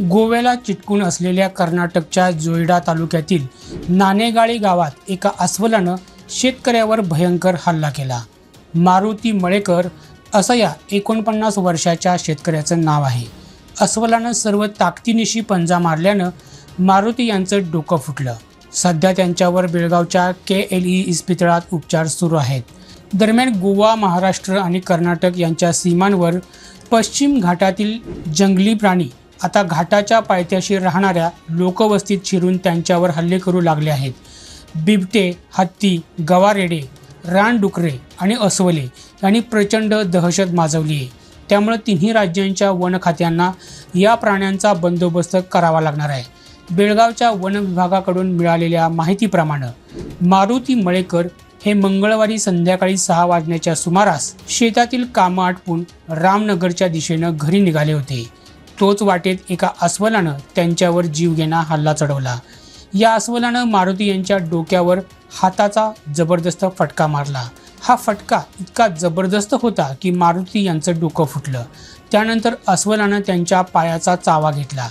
गोव्याला चिटकून असलेल्या कर्नाटकच्या जोईडा तालुक्यातील नाणेगाळी गावात एका अस्वलानं शेतकऱ्यावर भयंकर हल्ला केला. मारुती मळेकर असं या एकोणपन्नास वर्षाच्या शेतकऱ्याचं नाव आहे. अस्वलानं सर्व ताकदीनिशी पंजा मारल्यानं मारुती यांचं डोकं फुटलं. सध्या त्यांच्यावर बेळगावच्या के एल ई इस्पितळात उपचार सुरू आहेत. दरम्यान गोवा महाराष्ट्र आणि कर्नाटक यांच्या सीमांवर पश्चिम घाटातील जंगली प्राणी आता घाटाच्या पायथ्याशी राहणाऱ्या लोकवस्तीत शिरून त्यांच्यावर हल्ले करू लागले आहेत. बिबटे हत्ती गवारेडे रानडुकरे आणि अस्वले यांनी प्रचंड दहशत माजवली आहे. त्यामुळे तिन्ही राज्यांच्या वन खात्यांना या प्राण्यांचा बंदोबस्त करावा लागणार आहे. बेळगावच्या वन विभागाकडून मिळालेल्या माहितीप्रमाणे मारुती मळेकर हे मंगळवारी संध्याकाळी सहा वाजण्याच्या सुमारास शेतातील कामं आटपून रामनगरच्या दिशेनं घरी निघाले होते. तोच वाटेत एका अस्वलानं त्यांच्यावर जीवघेणा हल्ला चढवला. या अस्वलानं मारुती यांच्या डोक्यावर हाताचा जबरदस्त फटका मारला. हा फटका इतका जबरदस्त होता की मारुती यांचं डोकं फुटलं. त्यानंतर अस्वलानं त्यांच्या पायाचा चावा घेतला.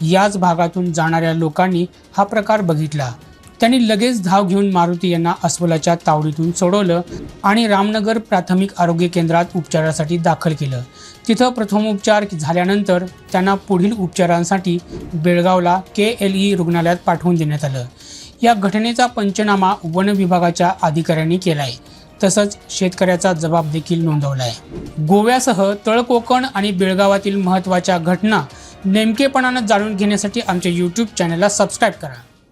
याच भागातून जाणाऱ्या लोकांनी हा प्रकार बघितला. त्यांनी लगेच धाव घेऊन मारुती यांना अस्वलाच्या तावडीतून सोडवलं आणि रामनगर प्राथमिक आरोग्य केंद्रात उपचारासाठी दाखल केलं. तिथं प्रथमोपचार झाल्यानंतर त्यांना पुढील उपचारांसाठी बेळगावला के एल ई रुग्णालयात पाठवून देण्यात आलं. या घटनेचा पंचनामा वन विभागाच्या अधिकाऱ्यांनी केलाय. तसंच शेतकऱ्याचा जबाब देखील नोंदवलाय. गोव्यासह तळकोकण आणि बेळगावातील महत्त्वाच्या घटना नेमकेपणानं जाणून घेण्यासाठी आमच्या यूट्यूब चॅनलला सबस्क्राईब करा.